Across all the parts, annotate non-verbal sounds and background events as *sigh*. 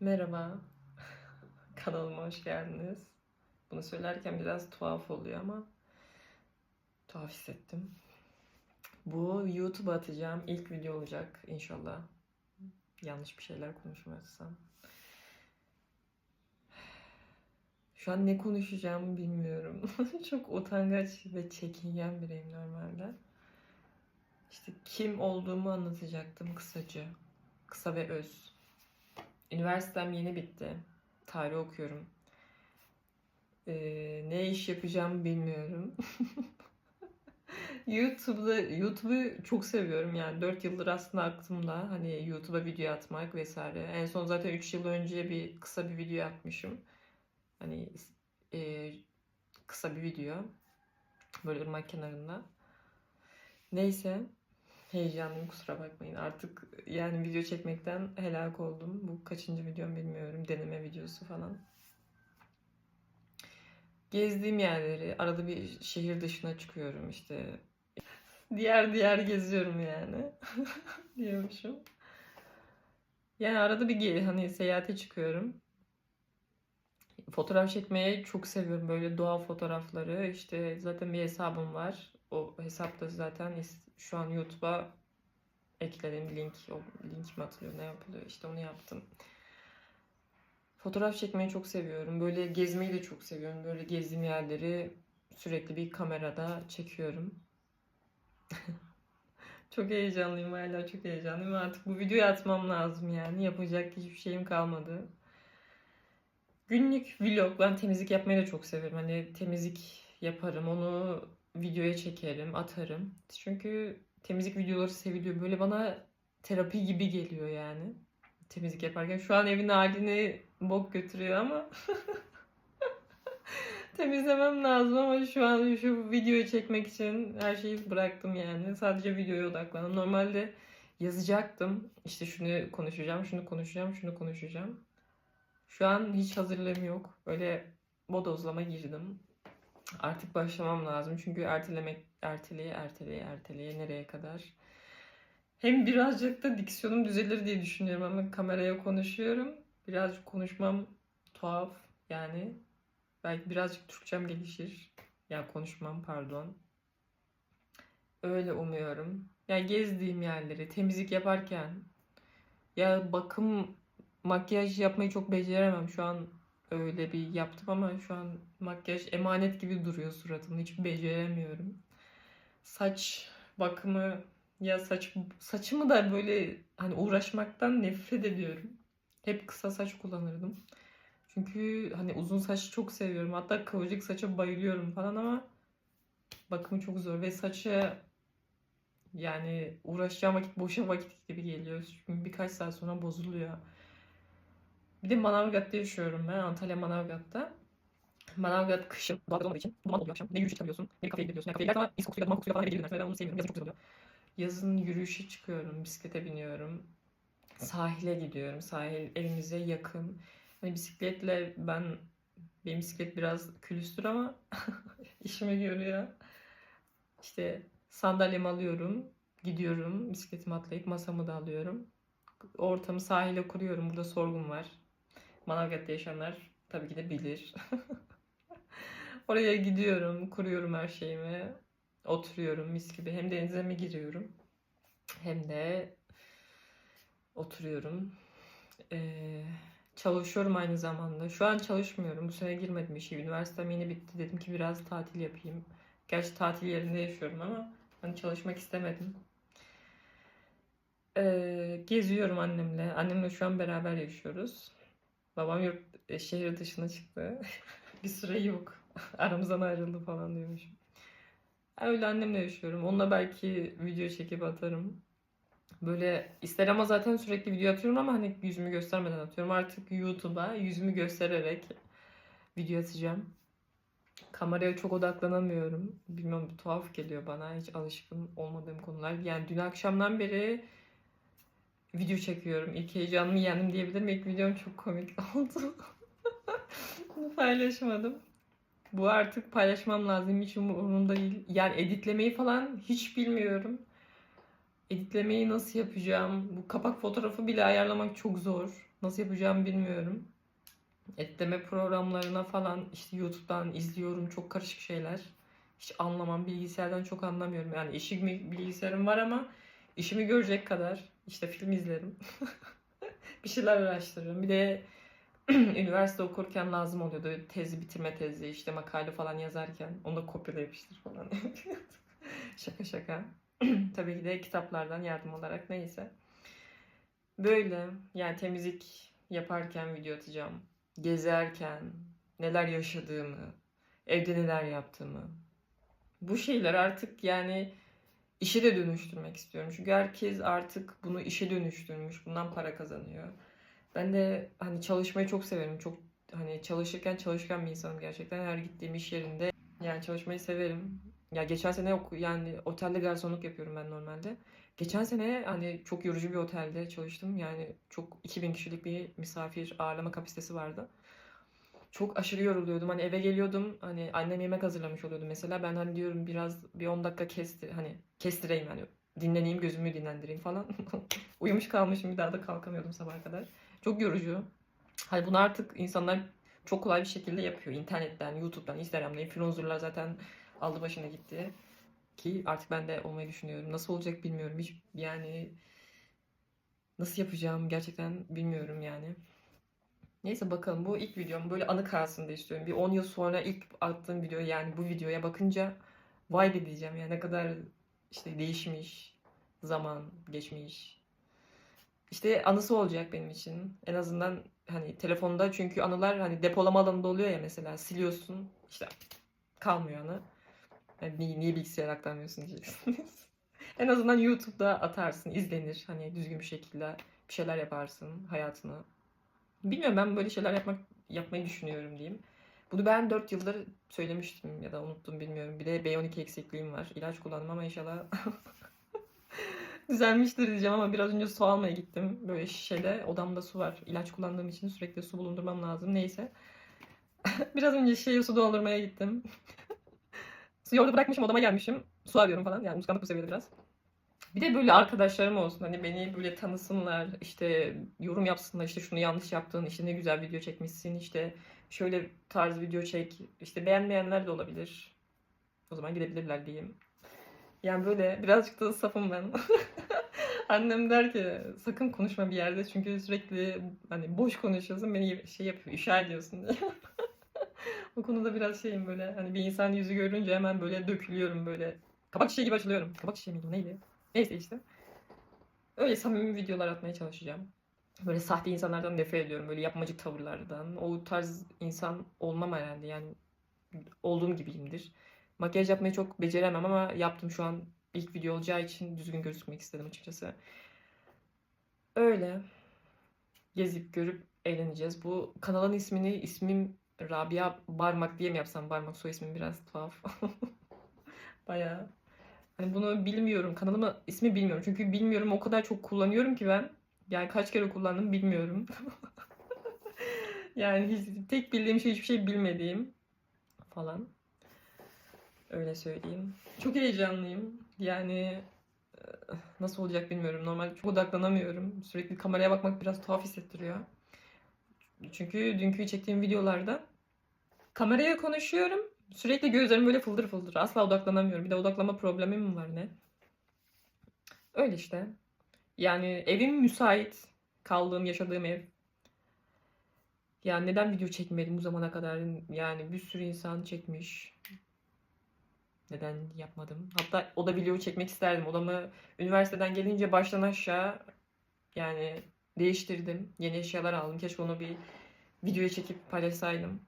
Merhaba. *laughs* Kanalıma hoş geldiniz. Bunu söylerken biraz tuhaf oluyor ama tuhaf hissettim. Bu YouTube'a atacağım ilk video olacak inşallah. Yanlış bir şeyler konuşmazsam. *sighs* Şu an ne konuşacağımı bilmiyorum. *laughs* Çok utangaç ve çekingen biriyim normalde. İşte kim olduğumu anlatacaktım kısaca. Kısa ve öz. Üniversitem yeni bitti. Tarih okuyorum. Ee, ne iş yapacağımı bilmiyorum. *laughs* YouTube'da YouTube'u çok seviyorum yani 4 yıldır aslında aklımda hani YouTube'a video atmak vesaire. En son zaten 3 yıl önce bir kısa bir video atmışım. Hani e, kısa bir video. Böyle ırmak kenarında. Neyse. Heyecanlıyım kusura bakmayın. Artık yani video çekmekten helak oldum. Bu kaçıncı videom bilmiyorum. Deneme videosu falan. Gezdiğim yerleri, arada bir şehir dışına çıkıyorum işte. Diğer diğer geziyorum yani. *laughs* Diyormuşum. Yani arada bir hani seyahate çıkıyorum. Fotoğraf çekmeyi çok seviyorum. Böyle doğa fotoğrafları. İşte zaten bir hesabım var. O hesapta zaten şu an YouTube'a ekledim link. O link mi atılıyor ne yapılıyor işte onu yaptım. Fotoğraf çekmeyi çok seviyorum. Böyle gezmeyi de çok seviyorum. Böyle gezdiğim yerleri sürekli bir kamerada çekiyorum. *laughs* Çok heyecanlıyım hala çok heyecanlıyım. Artık bu videoyu atmam lazım yani. Yapacak hiçbir şeyim kalmadı. Günlük vlog. Ben temizlik yapmayı da çok severim. Hani temizlik yaparım. Onu videoya çekerim, atarım. Çünkü temizlik videoları seviliyor. Böyle bana terapi gibi geliyor yani. Temizlik yaparken. Şu an evin halini bok götürüyor ama *laughs* temizlemem lazım ama şu an şu videoyu çekmek için her şeyi bıraktım yani. Sadece videoya odaklandım. Normalde yazacaktım. İşte şunu konuşacağım, şunu konuşacağım, şunu konuşacağım. Şu an hiç hazırlığım yok. Böyle bodozlama girdim. Artık başlamam lazım. Çünkü ertelemek, erteleye, erteleye, erteleye nereye kadar? Hem birazcık da diksiyonum düzelir diye düşünüyorum ama kameraya konuşuyorum. Birazcık konuşmam tuhaf yani. Belki birazcık Türkçem gelişir. Ya konuşmam pardon. Öyle umuyorum. Ya gezdiğim yerleri, temizlik yaparken ya bakım makyaj yapmayı çok beceremem. Şu an öyle bir yaptım ama şu an makyaj emanet gibi duruyor suratımda. Hiç beceremiyorum. Saç bakımı ya saç saçımı da böyle hani uğraşmaktan nefret ediyorum. Hep kısa saç kullanırdım. Çünkü hani uzun saçı çok seviyorum. Hatta kıvırcık saça bayılıyorum falan ama bakımı çok zor ve saça yani uğraşacağım vakit boşa vakit gibi geliyor. Çünkü birkaç saat sonra bozuluyor. Bir de Manavgat'ta yaşıyorum ben. Antalya Manavgat'ta. Manavgat kışın doğalgaz olmadığı için duman oluyor akşam. Ne yürüyüşe çıkabiliyorsun, ne bir kafeye gidebiliyorsun. Yani kafeye giderken ama is kokusuyla, duman kokusuyla falan eve geri Ben onu sevmiyorum. Yazın çok güzel oluyor. Yazın yürüyüşe çıkıyorum, bisiklete biniyorum. Sahile gidiyorum. Sahil evimize yakın. Hani bisikletle ben benim bisiklet biraz külüstür ama *laughs* işime görüyor. İşte sandalyemi alıyorum, gidiyorum, bisikletimi atlayıp masamı da alıyorum. Ortamı sahile kuruyorum. Burada sorgun var. Manavgat'ta yaşayanlar tabii ki de bilir. *laughs* Oraya gidiyorum, kuruyorum her şeyimi. Oturuyorum mis gibi. Hem denize mi giriyorum hem de oturuyorum. Ee, çalışıyorum aynı zamanda. Şu an çalışmıyorum. Bu sene girmedim işe. Üniversitem yeni bitti. Dedim ki biraz tatil yapayım. Gerçi tatil yerinde yaşıyorum ama hani çalışmak istemedim. Ee, geziyorum annemle. Annemle şu an beraber yaşıyoruz. Babam yurt, e, şehir dışına çıktı. *laughs* Bir süre yok. *laughs* Aramızdan ayrıldı falan diyormuşum. Öyle annemle yaşıyorum. Onunla belki video çekip atarım. Böyle ister ama zaten sürekli video atıyorum ama hani yüzümü göstermeden atıyorum. Artık YouTube'a yüzümü göstererek video atacağım. Kameraya çok odaklanamıyorum. Bir tuhaf geliyor bana. Hiç alışkın olmadığım konular. Yani dün akşamdan beri video çekiyorum. İlk heyecanımı yendim diyebilirim. İlk videom çok komik *laughs* oldu. Bunu paylaşmadım. Bu artık paylaşmam lazım. Hiç umurumda değil. Yani editlemeyi falan hiç bilmiyorum. Editlemeyi nasıl yapacağım? Bu kapak fotoğrafı bile ayarlamak çok zor. Nasıl yapacağımı bilmiyorum. Editleme programlarına falan işte YouTube'dan izliyorum çok karışık şeyler. Hiç anlamam. Bilgisayardan çok anlamıyorum. Yani işim bilgisayarım var ama işimi görecek kadar işte film izlerim. *laughs* bir şeyler araştırırım. Bir de *clears throat* üniversite okurken lazım oluyordu. Tezi bitirme tezi işte makale falan yazarken onu da kopyala yapıştır falan. *laughs* şaka şaka. *clears throat* Tabii ki de kitaplardan yardım olarak neyse. Böyle yani temizlik yaparken video atacağım. Gezerken neler yaşadığımı, evde neler yaptığımı. Bu şeyler artık yani işe de dönüştürmek istiyorum. Çünkü herkes artık bunu işe dönüştürmüş. Bundan para kazanıyor. Ben de hani çalışmayı çok severim. Çok hani çalışırken çalışkan bir insanım gerçekten. Her gittiğim iş yerinde yani çalışmayı severim. Ya geçen sene oku yani otelde garsonluk yapıyorum ben normalde. Geçen sene hani çok yorucu bir otelde çalıştım. Yani çok 2000 kişilik bir misafir ağırlama kapasitesi vardı. Çok aşırı yoruluyordum. Hani eve geliyordum. Hani annem yemek hazırlamış oluyordu mesela. Ben hani diyorum biraz bir 10 dakika kesti hani kestireyim hani dinleneyim gözümü dinlendireyim falan. *laughs* Uyumuş kalmışım bir daha da kalkamıyordum sabaha kadar. Çok yorucu. Hani bunu artık insanlar çok kolay bir şekilde yapıyor. İnternetten, YouTube'dan, Instagram'dan influencerlar zaten aldı başına gitti. Ki artık ben de olmayı düşünüyorum. Nasıl olacak bilmiyorum. Hiç yani nasıl yapacağım gerçekten bilmiyorum yani. Neyse bakalım bu ilk videom böyle anı kalsın da istiyorum. Bir 10 yıl sonra ilk attığım video yani bu videoya bakınca vay be diyeceğim yani ne kadar işte değişmiş, zaman geçmiş. İşte anısı olacak benim için. En azından hani telefonda çünkü anılar hani depolama alanında oluyor ya mesela siliyorsun işte kalmıyor anı. Yani niye, niye bilgisayara aktarmıyorsun diyeceksiniz. *laughs* en azından YouTube'da atarsın, izlenir. Hani düzgün bir şekilde bir şeyler yaparsın hayatına. Bilmiyorum ben böyle şeyler yapmak yapmayı düşünüyorum diyeyim. Bunu ben 4 yıldır söylemiştim ya da unuttum bilmiyorum. Bir de B12 eksikliğim var. İlaç kullandım ama inşallah *laughs* düzelmiştir diyeceğim ama biraz önce su almaya gittim. Böyle şişede odamda su var. İlaç kullandığım için sürekli su bulundurmam lazım. Neyse. *laughs* biraz önce şişeye su doldurmaya gittim. *laughs* Suyu orada bırakmışım odama gelmişim. Su arıyorum falan. Yani unutkanlık bu seviyede biraz. Bir de böyle arkadaşlarım olsun hani beni böyle tanısınlar işte yorum yapsınlar işte şunu yanlış yaptın işte ne güzel video çekmişsin işte şöyle tarz video çek işte beğenmeyenler de olabilir. O zaman gidebilirler diyeyim. Yani böyle birazcık da safım ben. *laughs* Annem der ki sakın konuşma bir yerde çünkü sürekli hani boş konuşuyorsun beni şey yapıyor işaret ediyorsun diye. *laughs* o konuda biraz şeyim böyle hani bir insan yüzü görünce hemen böyle dökülüyorum böyle. Kabak çiçeği gibi açılıyorum. Kabak çiçeği miydi neydi? Neyse işte. Öyle samimi videolar atmaya çalışacağım. Böyle sahte insanlardan nefret ediyorum. Böyle yapmacık tavırlardan. O tarz insan olmam herhalde. Yani olduğum gibiyimdir. Makyaj yapmayı çok beceremem ama yaptım şu an ilk video olacağı için düzgün gözükmek istedim açıkçası. Öyle. Gezip görüp eğleneceğiz. Bu kanalın ismini ismim Rabia Barmak diye mi yapsam? Barmak soy ismim biraz tuhaf. *laughs* Bayağı Hani bunu bilmiyorum. Kanalımın ismi bilmiyorum. Çünkü bilmiyorum o kadar çok kullanıyorum ki ben. Yani kaç kere kullandım bilmiyorum. *laughs* yani hiç, tek bildiğim şey hiçbir şey bilmediğim falan. Öyle söyleyeyim. Çok heyecanlıyım. Yani e, nasıl olacak bilmiyorum. Normalde çok odaklanamıyorum. Sürekli kameraya bakmak biraz tuhaf hissettiriyor. Çünkü dünkü çektiğim videolarda kameraya konuşuyorum. Sürekli gözlerim böyle fıldır fıldır. Asla odaklanamıyorum. Bir de odaklama problemim mi var ne? Öyle işte. Yani evim müsait. Kaldığım, yaşadığım ev. Yani neden video çekmedim bu zamana kadar? Yani bir sürü insan çekmiş. Neden yapmadım? Hatta o da video çekmek isterdim. Odamı üniversiteden gelince baştan aşağı yani değiştirdim. Yeni eşyalar aldım. Keşke onu bir videoya çekip paylaşsaydım.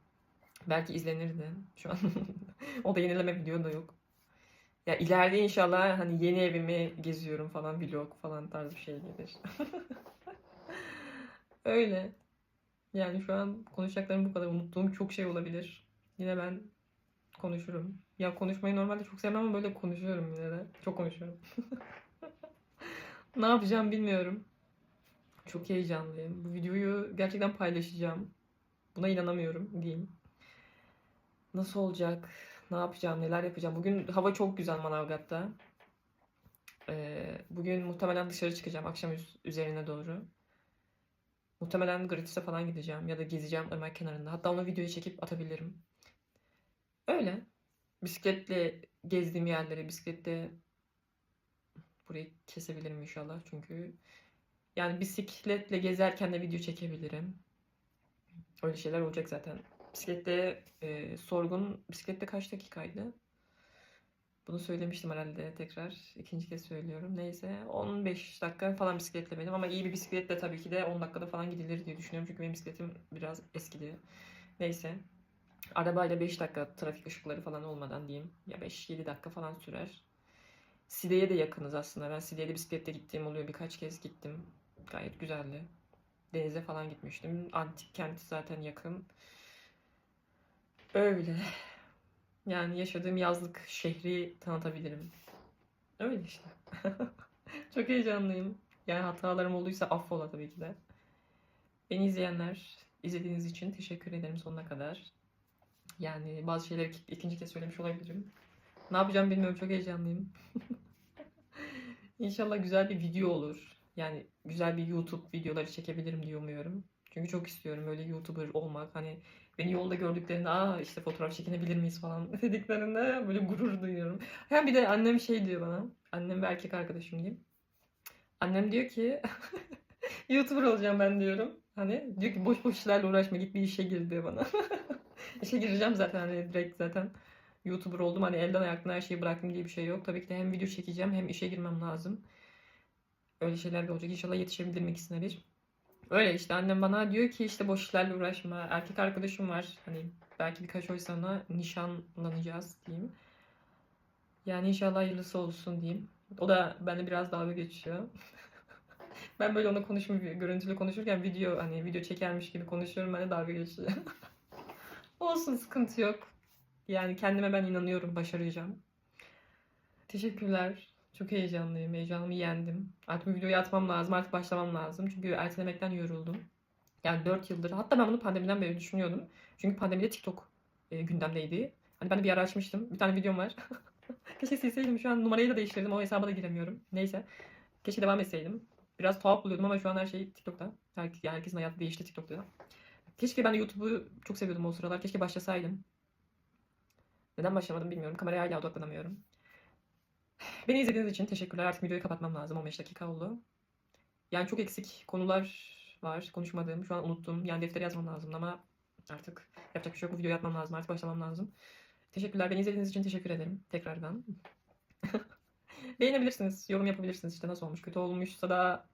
Belki izlenirdi. Şu an *laughs* o da yenileme video da yok. Ya ileride inşallah hani yeni evimi geziyorum falan vlog falan tarz bir şey gelir. *laughs* Öyle. Yani şu an konuşacaklarım bu kadar. Unuttuğum çok şey olabilir. Yine ben konuşurum. Ya konuşmayı normalde çok sevmem ama böyle konuşuyorum yine de. Çok konuşuyorum. *laughs* ne yapacağım bilmiyorum. Çok heyecanlıyım. Bu videoyu gerçekten paylaşacağım. Buna inanamıyorum diyeyim. Nasıl olacak? Ne yapacağım? Neler yapacağım? Bugün hava çok güzel Manavgat'ta. Ee, bugün muhtemelen dışarı çıkacağım akşam üz- üzerine doğru. Muhtemelen gratis'e falan gideceğim ya da gezeceğim ırmak kenarında. Hatta onu videoya çekip atabilirim. Öyle. Bisikletle gezdiğim yerleri, bisikletle burayı kesebilirim inşallah çünkü yani bisikletle gezerken de video çekebilirim. Öyle şeyler olacak zaten. Bisiklette e, sorgun bisiklette kaç dakikaydı? Bunu söylemiştim herhalde tekrar. ikinci kez söylüyorum. Neyse 15 dakika falan bisikletle benim ama iyi bir bisikletle tabii ki de 10 dakikada falan gidilir diye düşünüyorum. Çünkü benim bisikletim biraz eskidi. Neyse. Arabayla 5 dakika trafik ışıkları falan olmadan diyeyim. Ya 5-7 dakika falan sürer. Side'ye de yakınız aslında. Ben Side'ye de bisikletle gittiğim oluyor. Birkaç kez gittim. Gayet güzeldi. Denize falan gitmiştim. Antik kent zaten yakın. Öyle. Yani yaşadığım yazlık şehri tanıtabilirim. Öyle işte. *laughs* Çok heyecanlıyım. Yani hatalarım olduysa affola tabii ki de. Beni izleyenler, izlediğiniz için teşekkür ederim sonuna kadar. Yani bazı şeyleri ik- ikinci kez söylemiş olabilirim. Ne yapacağım bilmiyorum. Çok heyecanlıyım. *laughs* İnşallah güzel bir video olur. Yani güzel bir YouTube videoları çekebilirim diye umuyorum. Çünkü çok istiyorum öyle YouTuber olmak. Hani beni yolda gördüklerinde aa işte fotoğraf çekinebilir miyiz falan *laughs* dediklerinde böyle gurur duyuyorum. Hem bir de annem şey diyor bana. Annem ve erkek arkadaşım diyeyim. Annem diyor ki *laughs* YouTuber olacağım ben diyorum. Hani diyor ki boş boş işlerle uğraşma git bir işe gir diyor bana. *laughs* İşe gireceğim zaten hani direkt zaten YouTuber oldum hani elden ayaktan her şeyi bıraktım diye bir şey yok. Tabii ki de hem video çekeceğim hem işe girmem lazım. Öyle şeyler de olacak. İnşallah yetişebilirim ikisine bir. Öyle işte annem bana diyor ki işte boş işlerle uğraşma. Erkek arkadaşım var. Hani belki birkaç ay sonra nişanlanacağız diyeyim. Yani inşallah hayırlısı olsun diyeyim. O da benimle biraz dalga geçiyor. *laughs* ben böyle ona konuşmuyor, görüntülü konuşurken video hani video çekermiş gibi konuşuyorum. Ben de dalga geçiyor. *laughs* Olsun sıkıntı yok. Yani kendime ben inanıyorum, başaracağım. Teşekkürler. Çok heyecanlıyım. Heyecanımı yendim. Artık bu videoyu atmam lazım. Artık başlamam lazım. Çünkü ertelemekten yoruldum. Yani 4 yıldır. Hatta ben bunu pandemiden beri düşünüyordum. Çünkü pandemide TikTok e, gündemdeydi. Hani ben de bir ara açmıştım. Bir tane videom var. *laughs* Keşke silseydim. Şu an numarayı da değiştirdim. O hesaba da giremiyorum. Neyse. Keşke devam etseydim. Biraz tuhaf buluyordum ama şu an her şey TikTok'ta. Her, herkesin hayatı değişti TikTok'ta. Keşke ben de YouTube'u çok seviyordum o sıralar. Keşke başlasaydım. Neden başlamadım bilmiyorum. Kameraya hala odaklanamıyorum. Beni izlediğiniz için teşekkürler. Artık videoyu kapatmam lazım. 15 dakika oldu. Yani çok eksik konular var konuşmadığım. Şu an unuttum. Yani deftere yazmam lazım ama artık yapacak bir şey yok. Bu videoyu atmam lazım. Artık başlamam lazım. Teşekkürler. Beni izlediğiniz için teşekkür ederim. Tekrardan. *laughs* Beğenebilirsiniz. Yorum yapabilirsiniz. İşte nasıl olmuş. Kötü olmuşsa da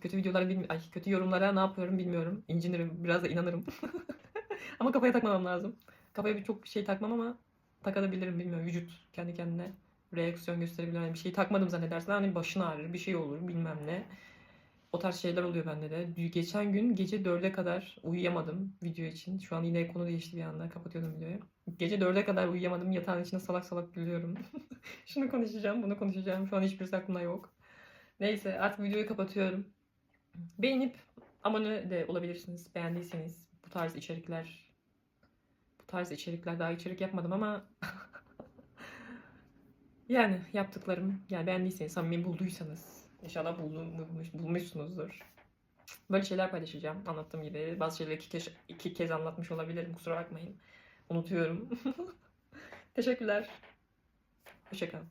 kötü videolara bilmi Ay, kötü yorumlara ne yapıyorum bilmiyorum. İncinirim. Biraz da inanırım. *laughs* ama kafaya takmamam lazım. Kafaya bir çok şey takmam ama takabilirim bilmiyorum. Vücut kendi kendine reaksiyon gösterebilir. Yani bir şey takmadım zannedersin. Hani başın ağrır, bir şey olur bilmem ne. O tarz şeyler oluyor bende de. Geçen gün gece 4'e kadar uyuyamadım video için. Şu an yine konu değişti bir anda. Kapatıyordum videoyu. Gece 4'e kadar uyuyamadım. Yatağın içinde salak salak gülüyorum. *laughs* Şunu konuşacağım, bunu konuşacağım. Şu an hiçbirisi aklımda yok. Neyse artık videoyu kapatıyorum. Beğenip abone de olabilirsiniz. Beğendiyseniz bu tarz içerikler bu tarz içerikler daha içerik yapmadım ama *laughs* yani yaptıklarım yani beğendiyseniz samimi bulduysanız inşallah bulmuş, bulmuşsunuzdur. Böyle şeyler paylaşacağım anlattığım gibi. Bazı şeyleri iki kez, iki kez anlatmış olabilirim kusura bakmayın. Unutuyorum. *laughs* Teşekkürler. Hoşçakalın.